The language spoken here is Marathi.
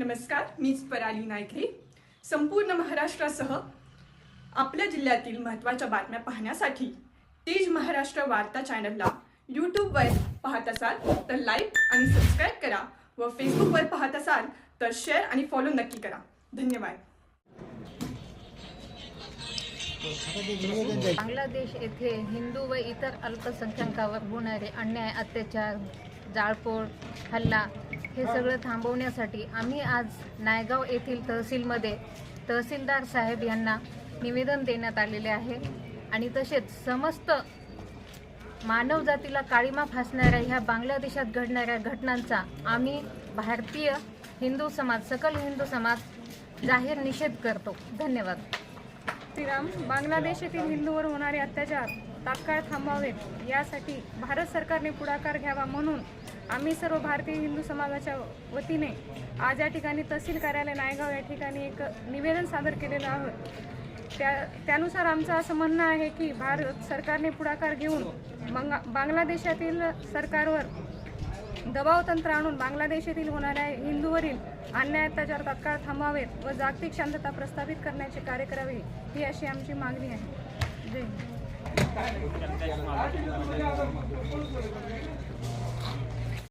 नमस्कार मीच पराली नायकरी. संपूर्ण महाराष्ट्रासह आपल्या जिल्ह्यातील महत्त्वाच्या बातम्या पाहण्यासाठी तेज महाराष्ट्र वार्ता चॅनलला यूट्यूबवर पाहत असाल तर लाईक आणि सबस्क्राईब करा व फेसबुकवर पाहत असाल तर शेअर आणि फॉलो नक्की करा. धन्यवाद. बांगलादेश येथे हिंदू व इतर अल्पसंख्याकावर होणारे अन्याय अत्याचार जाळपोळ हल्ला हे सगळं थांबवण्यासाठी आम्ही आज नायगाव येथील तहसीलमध्ये तहसीलदार साहेब यांना निवेदन देण्यात आलेले आहे. आणि तसेच समस्त मानवजातीला काळीमा फासणाऱ्या ह्या बांगलादेशात घडणाऱ्या घटनांचा आम्ही भारतीय हिंदू समाज सकल हिंदू समाज जाहीर निषेध करतो. धन्यवाद. श्रीराम बांगलादेश येथील हिंदूवर होणारे अत्याचार तात्काळ थांबावेत. यासाठी भारत सरकारने पुढाकार घ्यावा म्हणून आम्ही सर्व भारतीय हिंदू समाजाच्या वतीने आज या ठिकाणी तहसील कार्यालय नायगाव या ठिकाणी एक निवेदन सादर केलेलं आहोत त्या त्यानुसार आमचं असं म्हणणं आहे की भारत सरकारने पुढाकार घेऊन बंगा बांगलादेशातील सरकारवर दबाव तंत्र आणून बांगलादेश येथील होणाऱ्या हिंदूवरील अन्याय अत्याचार तात्काळ थांबावेत व जागतिक शांतता प्रस्थापित करण्याचे कार्य करावे ही अशी आमची मागणी आहे. जय